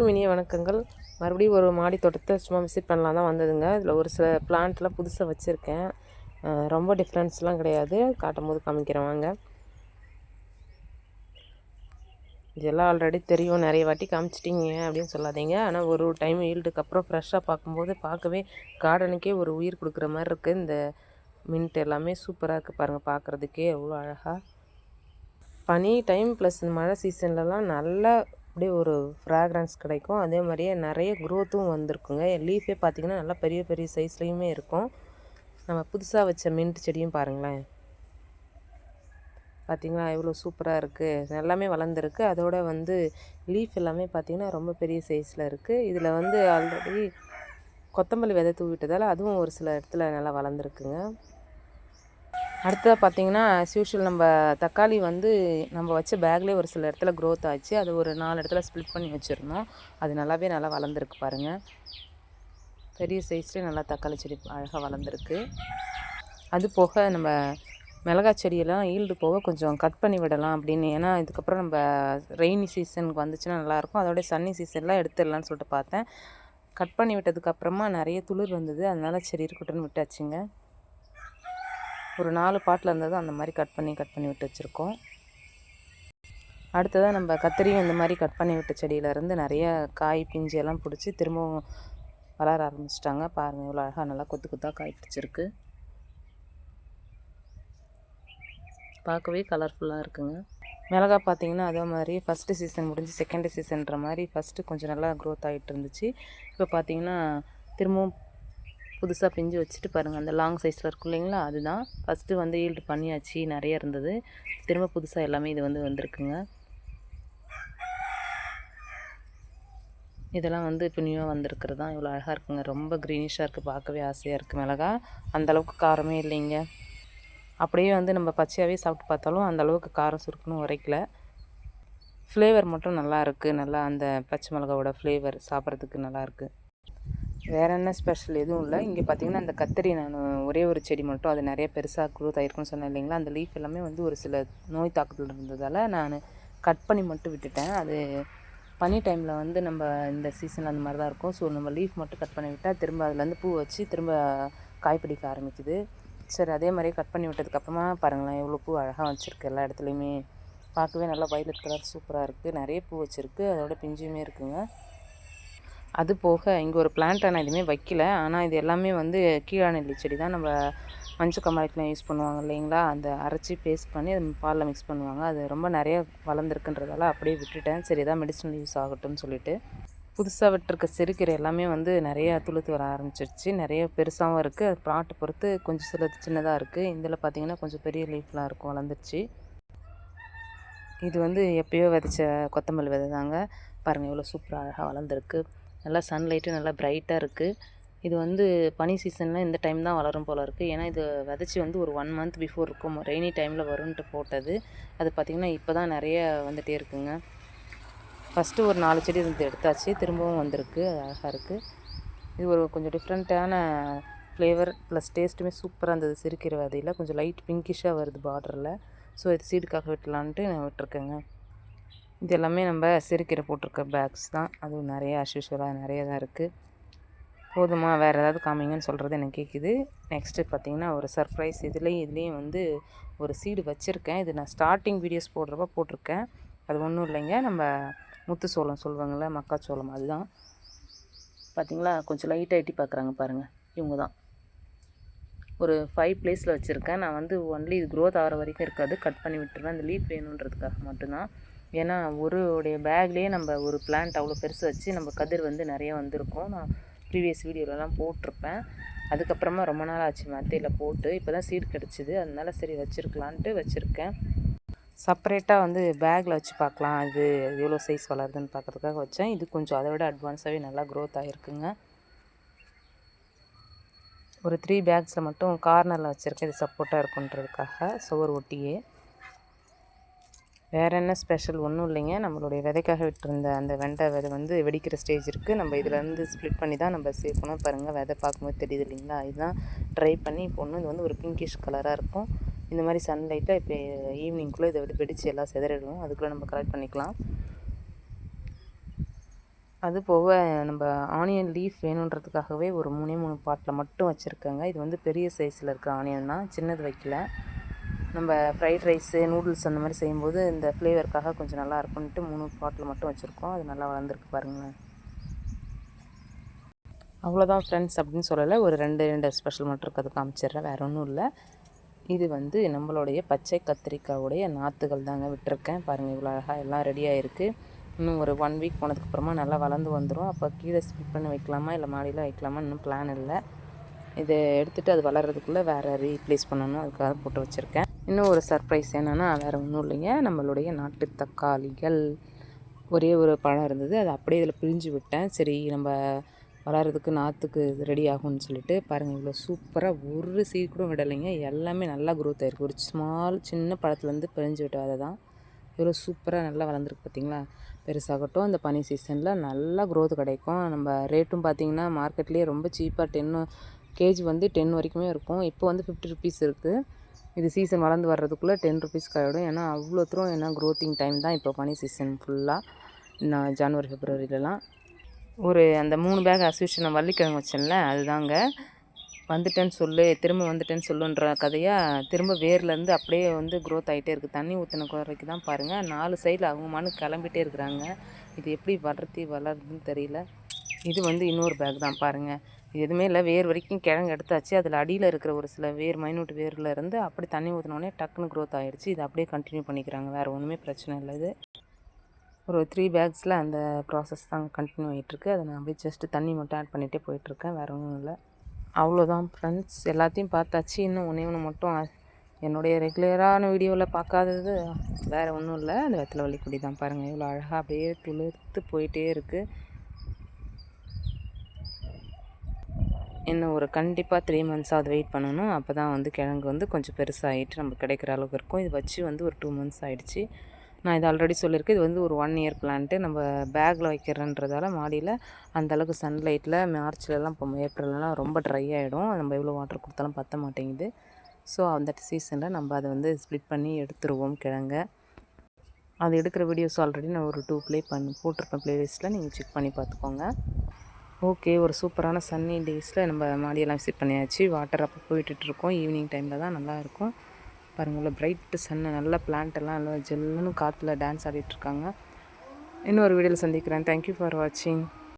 அனைவருக்கும் இனிய வணக்கங்கள். மறுபடியும் ஒரு மாடி தோட்டத்தை சும்மா விசிட் பண்ணலாம் தான் வந்ததுங்க. இதில் ஒரு சில பிளான்ட்லாம் புதுசாக வச்சுருக்கேன். ரொம்ப டிஃப்ரென்ஸ்லாம் கிடையாது. காட்டும் போது காமிக்கிறேன் வாங்க. இதெல்லாம் ஆல்ரெடி தெரியும். நிறைய வாட்டி காமிச்சிட்டிங்க அப்படின்னு சொல்லாதீங்க. ஆனால் ஒரு டைம் ஈல்டுக்கு அப்புறம் ஃப்ரெஷ்ஷாக பார்க்கும்போது பார்க்கவே கார்டனுக்கே ஒரு உயிர் கொடுக்குற மாதிரி இருக்குது இந்த மின்ட் எல்லாமே சூப்பராக இருக்குது பாருங்கள் பார்க்குறதுக்கே. எவ்வளோ அழகாக பனி டைம் ப்ளஸ் இந்த மழை சீசன்லலாம் நல்லா அப்படியே ஒரு ஃப்ராக்ரன்ஸ் கிடைக்கும். அதே மாதிரியே நிறைய க்ரோத்தும் வந்திருக்குங்க. லீஃபே பார்த்திங்கன்னா நல்லா பெரிய பெரிய சைஸ்லேயுமே இருக்கும். நம்ம புதுசாக வச்ச மின்ட் செடியும் பாருங்களேன். பார்த்திங்களா? எவ்வளோ சூப்பராக இருக்குது எல்லாமே வளர்ந்துருக்கு. அதோட வந்து லீஃப் எல்லாமே பார்த்திங்கன்னா ரொம்ப பெரிய சைஸில் இருக்குது இதில் வந்து ஆல்ரெடி கொத்தமல்லி விதை தூவிட்டதால் அதுவும் ஒரு சில இடத்துல நல்லா வளர்ந்துருக்குங்க. அடுத்ததாக பார்த்தீங்கன்னா as நம்ம தக்காளி வந்து நம்ம வச்ச பேக்லேயே ஒரு சில இடத்துல க்ரோத் ஆச்சு. அது ஒரு நாலு இடத்துல ஸ்ப்ளிட் பண்ணி வச்சுருந்தோம். அது நல்லாவே நல்லா வளர்ந்துருக்கு பாருங்கள் பெரிய சைஸ்லேயே நல்லா தக்காளி செடி அழகாக வளர்ந்துருக்கு. அது போக நம்ம மிளகாய் செடியெல்லாம் ஈல்டு போக கொஞ்சம் கட் பண்ணி விடலாம் அப்படின்னு. ஏன்னா இதுக்கப்புறம் நம்ம ரெய்னி சீசனுக்கு வந்துச்சுன்னா நல்லாயிருக்கும் அதோட சன்னி சீசன்லாம் எடுத்துடலான்னு சொல்லிட்டு பார்த்தேன். கட் பண்ணி விட்டதுக்கப்புறமா நிறைய துளிர் வந்தது. அதனால் சரி இருக்கட்டும்னு விட்டாச்சுங்க. ஒரு நாலு பாட்டில் இருந்தது அந்த மாதிரி கட் பண்ணி கட் பண்ணி விட்டு வச்சுருக்கோம். அடுத்ததாக நம்ம கத்திரியும் இந்த மாதிரி கட் பண்ணி விட்ட செடியிலேருந்து நிறைய காய் பிஞ்சு எல்லாம் பிடிச்சி திரும்பவும் வளர ஆரம்பிச்சிட்டாங்க. பாருங்கள் இவ்வளோ அழகாக நல்லா கொத்து கொத்தாக காய் பிடிச்சிருக்கு. பார்க்கவே கலர்ஃபுல்லாக இருக்குங்க. மிளகாய் பார்த்தீங்கன்னா அதே மாதிரி ஃபஸ்ட்டு சீசன் முடிஞ்சு செகண்ட் சீசன்ற மாதிரி ஃபஸ்ட்டு கொஞ்சம் நல்லா க்ரோத் ஆகிட்டு இருந்துச்சு. இப்போ பார்த்தீங்கன்னா திரும்பவும் புதுசாக பிஞ்சு வச்சுட்டு பாருங்கள் அந்த லாங் சைஸில் இருக்கும் இல்லைங்களா? அதுதான். ஃபஸ்ட்டு வந்து ஈல்டு பண்ணியாச்சு. நிறைய இருந்தது. திரும்ப புதுசாக எல்லாமே இது வந்து வந்திருக்குங்க. இதெல்லாம் வந்து இப்போ நியூவாக வந்திருக்கிறது தான். இவ்வளோ அழகாக இருக்குங்க. ரொம்ப க்ரீனிஷாக இருக்குது பார்க்கவே ஆசையாக இருக்குது மிளகா. அந்தளவுக்கு காரமே இல்லைங்க. அப்படியே வந்து நம்ம பச்சையாகவே சாப்பிட்டு பார்த்தாலும் அந்த அளவுக்கு காரம் சுருக்குன்னு உரைக்கல. ஃப்ளேவர் மட்டும் நல்லா இருக்குது நல்லா அந்த பச்சை மிளகாவோட ஃப்ளேவர் சாப்பிட்றதுக்கு நல்லாயிருக்கு வேறு என்ன ஸ்பெஷல் எதுவும் இல்லை. இங்கே பார்த்தீங்கன்னா அந்த கத்திரி நான் ஒரே ஒரு செடி மட்டும். அது நிறைய பெருசாக குரூத் ஆயிருக்குன்னு சொன்னேன் இல்லைங்களா? அந்த லீஃப் எல்லாமே வந்து ஒரு சில நோய் தாக்குதல் இருந்ததால் நான் கட் பண்ணி மட்டும் விட்டுட்டேன். அது பனி டைமில் வந்து நம்ம இந்த சீசன் அந்த மாதிரி தான் இருக்கும். ஸோ நம்ம லீஃப் மட்டும் கட் பண்ணி விட்டால் திரும்ப அதுலேருந்து பூ வச்சு திரும்ப காய் பிடிக்க ஆரம்பிக்குது. சரி அதே மாதிரியே கட் பண்ணி விட்டதுக்கப்புறமா பாருங்களேன் எவ்வளோ பூ அழகாக வச்சுருக்கு எல்லா இடத்துலையுமே. பார்க்கவே நல்லா வயலட் கலர் சூப்பராக இருக்குது நிறைய பூ வச்சுருக்கு. அதோட பிஞ்சுமே இருக்குங்க. அது போக இங்கே ஒரு பிளான்ட்டை நான் எதுவுமே வைக்கல. ஆனால் இது எல்லாமே வந்து கீழாநெல்லி செடி தான் நம்ம மஞ்சள் கம்மாய்க்கெலாம் யூஸ் பண்ணுவாங்க இல்லைங்களா? அந்த அரைச்சி பேஸ்ட் பண்ணி அது பாலில் மிக்ஸ் பண்ணுவாங்க. அது ரொம்ப நிறைய வளர்ந்துருக்குன்றதால அப்படியே விட்டுட்டேன். சரி இதான் மெடிசனல் யூஸ் ஆகட்டும்னு சொல்லிட்டு. புதுசாக விட்டுருக்க சிறுகீரை எல்லாமே வந்து நிறைய துளுத்து வர ஆரம்பிச்சிருச்சு. நிறைய பெருசாகவும் இருக்குது அது பிளாட்டை பொறுத்து கொஞ்சம் சிலது சின்னதாக இருக்குது இதில் பார்த்திங்கன்னா கொஞ்சம் பெரிய லீஃப்லாம் இருக்கும் வளர்ந்துருச்சு. இது வந்து எப்பயோ விதைச்ச கொத்தமல்லி விதை தாங்க பாருங்கள் எவ்வளோ சூப்பராக அழகாக வளர்ந்துருக்கு. நல்லா சன்லைட்டு நல்லா பிரைட்டாக இருக்குது இது வந்து பனி சீசனில் இந்த டைம் தான் வளரும் போல் இருக்குது ஏன்னா இது விதைச்சி வந்து ஒரு ஒன் மந்த் பிஃபோர் இருக்கும். ரெய்னி டைமில் வரும்ன்ட்டு போட்டது. அது பார்த்திங்கன்னா இப்போ தான் நிறைய வந்துகிட்டே இருக்குங்க. ஃபஸ்ட்டு ஒரு நாலு செடி இருந்து எடுத்தாச்சு. திரும்பவும் வந்திருக்கு. அது அழகாக இருக்குது இது ஒரு கொஞ்சம் டிஃப்ரெண்ட்டான ஃப்ளேவர் ப்ளஸ் டேஸ்ட்டுமே சூப்பராக இருந்தது சிரிக்கிற வதையில். கொஞ்சம் லைட் பிங்கிஷாக வருது பார்டரில் ஸோ இது சீடுக்காக விட்டலான்ட்டு நான் விட்டுருக்கேங்க. இது எல்லாமே நம்ம சிறுக்கீரை போட்டிருக்க பேக்ஸ் தான். அதுவும் நிறைய அஸ்யூஷுவலாக நிறைய தான் இருக்குது போதுமா? வேறு ஏதாவது காமிங்கன்னு சொல்கிறது எனக்கு கேட்குது நெக்ஸ்ட்டு பார்த்தீங்கன்னா ஒரு சர்ப்ரைஸ் இதுலேயும் இதுலேயும் வந்து ஒரு சீடு வச்சுருக்கேன். இது நான் ஸ்டார்டிங் வீடியோஸ் போடுறப்ப போட்டிருக்கேன். அது ஒன்றும் இல்லைங்க. நம்ம முத்து சோளம் சொல்லுவாங்கள்ல மக்காச்சோளம் அதுதான். பார்த்திங்களா கொஞ்சம் லைட்டாக எட்டி பார்க்குறாங்க பாருங்கள் இவங்க தான் ஒரு ஃபைவ் பிளேஸில் வச்சுருக்கேன். நான் வந்து ஒன்லி இது க்ரோத் ஆகிற வரைக்கும் இருக்காது. கட் பண்ணி விட்டுருவேன். அந்த லீஃப் வேணுன்றதுக்காக மட்டும்தான். ஏன்னா ஒரு உடைய பேக்லேயே நம்ம ஒரு பிளான்ட் அவ்வளோ பெருசு வச்சு நம்ம கதிர் வந்து நிறைய வந்திருக்கும். நான் ப்ரீவியஸ் வீடியோலலாம் போட்டிருப்பேன். அதுக்கப்புறமா ரொம்ப நாள் ஆச்சு மத்தியில் போட்டு இப்போ தான் சீட் கிடச்சிது. அதனால சரி வச்சுருக்கலான்ட்டு வச்சுருக்கேன். செப்பரேட்டாக வந்து பேக்கில் வச்சு பார்க்கலாம். இது எவ்வளோ சைஸ் வளருதுன்னு பார்க்குறதுக்காக வச்சேன். இது கொஞ்சம் அதை விட அட்வான்ஸாகவே நல்லா க்ரோத் ஆகிருக்குங்க ஒரு த்ரீ பேக்ஸில் மட்டும் கார்னரில் வச்சுருக்கேன். இது சப்போர்ட்டாக இருக்குன்றதுக்காக சுவர் ஒட்டியே. வேறு என்ன ஸ்பெஷல் ஒன்றும் இல்லைங்க. நம்மளுடைய விதைக்காக விட்டுருந்த அந்த வெண்டை விதை வந்து வெடிக்கிற ஸ்டேஜ் இருக்குது நம்ம இதுலேருந்து ஸ்ப்ளிட் பண்ணி தான் நம்ம சேர்க்கணும் பாருங்கள் விதை பார்க்கும்போது தெரியுது இல்லைங்களா? இதுதான் ட்ரை பண்ணி இப்போ ஒன்று இது வந்து ஒரு பிங்கிஷ் கலராக இருக்கும். இந்த மாதிரி சன்லைட்டில் இப்போ ஈவினிங்குள்ளே இதை வந்து வெடித்து எல்லாம் செதறிடுவோம் அதுக்குள்ளே நம்ம கலெக்ட் பண்ணிக்கலாம். அது போக நம்ம ஆனியன் லீஃப் வேணுன்றதுக்காகவே ஒரு மூணே மூணு பாட்டில் மட்டும் வச்சுருக்கேங்க. இது வந்து பெரிய சைஸில் இருக்கிற ஆனியன் தான். சின்னது வைக்கல. நம்ம ஃப்ரைட் ரைஸு நூடுல்ஸ் அந்த மாதிரி செய்யும்போது இந்த ஃப்ளேவருக்காக கொஞ்சம் நல்லா இருக்கும்ன்ட்டு மூணு பாட்டில் மட்டும் வச்சுருக்கோம். அது நல்லா வளர்ந்துருக்கு பாருங்களேன். அவ்வளோதான் ஃப்ரெண்ட்ஸ் அப்படின்னு சொல்லலை. ஒரு ரெண்டு ரெண்டு ஸ்பெஷல் மட்டும் இருக்கிறது காமிச்சிடுறேன். வேறு ஒன்றும் இல்லை. இது வந்து நம்மளுடைய பச்சை கத்திரிக்காவுடைய நாற்றுகள் தாங்க விட்டுருக்கேன். பாருங்கள் இவ்வளோ அழகாக எல்லாம் ரெடியாக இருக்குது இன்னும் ஒரு ஒன் வீக் போனதுக்கப்புறமா நல்லா வளர்ந்து வந்துடும் அப்போ கீழே ஸ்பிட் பண்ணி வைக்கலாமா இல்லை மாடியில் வைக்கலாமா இன்னும் பிளான் இல்லை. இதை எடுத்துகிட்டு அது வளர்கிறதுக்குள்ளே வேறு ரீப்ளேஸ் பண்ணணும். அதுக்காக போட்டு வச்சுருக்கேன். இன்னும் ஒரு சர்ப்ரைஸ் என்னென்னா வேறு ஒன்றும் இல்லைங்க. நம்மளுடைய நாட்டு தக்காளிகள். ஒரே ஒரு பழம் இருந்தது. அது அப்படியே இதில் பிரிஞ்சு விட்டேன். சரி நம்ம வளர்கிறதுக்கு நாற்றுக்கு ரெடி ஆகும்னு சொல்லிட்டு பாருங்கள் இவ்வளோ சூப்பராக ஒரு சீட் கூட விடலைங்க. எல்லாமே நல்லா க்ரோத் ஆகிருக்கு ஒரு ஸ்மால் சின்ன பழத்துலேருந்து பிரிஞ்சு விட்டாத தான். இவ்வளோ சூப்பராக நல்லா வளர்ந்துருக்கு பார்த்திங்களா பெருசாகட்டும் இந்த பனி சீசனில் நல்லா க்ரோத் கிடைக்கும். நம்ம ரேட்டும் பார்த்திங்கன்னா மார்க்கெட்லேயே ரொம்ப சீப்பாக டென்னு கேஜி வந்து டென் வரைக்குமே இருக்கும். இப்போ வந்து ஃபிஃப்டி ருபீஸ் இருக்குது இது சீசன் வளர்ந்து வர்றதுக்குள்ளே டென் ருபீஸ் ஆகிடும் ஏன்னா அவ்வளோ தூரம் ஏன்னா க்ரோத்திங் டைம் தான் இப்போ பனி சீசன் ஃபுல்லாக இன்னும் ஜனவரி ஃபிப்ரவரியிலலாம் ஒரு அந்த மூணு பேக் அசோசியேஷன் நான் வள்ளிக்கிழங்கு வச்சேன்ல அதுதாங்க. வந்துட்டேன்னு சொல்லு திரும்ப வந்துட்டேன்னு சொல்லுன்ற கதையாக திரும்ப வேர்லேருந்து அப்படியே வந்து க்ரோத் ஆகிட்டே இருக்குது தண்ணி ஊற்றின குறைக்கு தான் பாருங்கள் நாலு சைடில் அவங்க மனு கிளம்பிட்டே இருக்கிறாங்க. இது எப்படி வளர்த்தி வளருதுன்னு தெரியல. இது வந்து இன்னொரு பேக் தான் பாருங்கள் எதுவுமே இல்லை. வேர் வரைக்கும் கிழங்கு எடுத்தாச்சு. அதில் அடியில் இருக்கிற ஒரு சில வேர் மைனூட் வேரில் இருந்து அப்படி தண்ணி ஊற்றினோடனே டக்குன்னு க்ரோத் ஆகிடுச்சு இது அப்படியே கண்டினியூ பண்ணிக்கிறாங்க. வேறு ஒன்றுமே பிரச்சனை இல்லை இது. ஒரு த்ரீ பேக்ஸில் அந்த ப்ராசஸ் தான் கண்டினியூ ஆகிட்டுருக்கு அதை நான் அப்படியே ஜஸ்ட்டு தண்ணி மட்டும் ஆட் பண்ணிகிட்டே போயிட்டுருக்கேன். வேறு ஒன்றும் இல்லை. அவ்வளோதான் ஃப்ரெண்ட்ஸ் எல்லாத்தையும் பார்த்தாச்சு. இன்னும் ஒன்றே ஒன்று மட்டும் என்னுடைய ரெகுலரான வீடியோவில் பார்க்காதது வேறு ஒன்றும் இல்லை. அந்த வெத்தலை வள்ளிக்குடி தான் பாருங்கள் இவ்வளோ அழகாக அப்படியே துளிர்த்து போயிட்டே இருக்குது இன்னும் ஒரு கண்டிப்பாக த்ரீ மந்த்ஸாவது வெயிட் பண்ணணும். அப்போ தான் வந்து கிழங்கு வந்து கொஞ்சம் பெருசாகிட்டு நமக்கு கிடைக்கிற அளவுக்கு இருக்கும். இது வச்சு வந்து ஒரு டூ மந்த்ஸ் ஆகிடுச்சு நான் இது ஆல்ரெடி சொல்லியிருக்கேன். இது வந்து ஒரு ஒன் இயர் பிளான்ட்டு நம்ம பேக்கில் வைக்கிறன்றதால மாடியில் அந்தளவுக்கு சன்லைட்டில் மார்ச்லலாம் இப்போ ஏப்ரல்லாம் ரொம்ப ட்ரை ஆகிடும் நம்ம எவ்வளோ வாட்டர் கொடுத்தாலும் பற்ற மாட்டேங்குது. ஸோ அந்த சீசனில் நம்ம அதை வந்து ஸ்ப்ளிட் பண்ணி எடுத்துருவோம் கிழங்க. அது எடுக்கிற வீடியோஸ் ஆல்ரெடி நான் ஒரு டூ ப்ளே பண்ணி போட்டிருப்பேன் ப்ளேலிஸ்ட்டில் நீங்கள் செக் பண்ணி பார்த்துக்கோங்க. ஓகே ஒரு சூப்பரான சன்னி டேஸில் நம்ம மாடியெல்லாம் விசிட் பண்ணியாச்சு. வாட்டர் அப்போ போயிட்டுருக்கோம் ஈவினிங் டைமில் தான் நல்லாயிருக்கும் பாருங்கள் இவ்வளோ பிரைட்டு சன்னு நல்ல பிளான்ட்டெல்லாம் நல்லா ஜெல்லுன்னு காற்றுல டான்ஸ் ஆடிட்டுருக்காங்க இன்னொரு வீடியோவில் சந்திக்கிறேன். தேங்க்யூ ஃபார் வாட்சிங்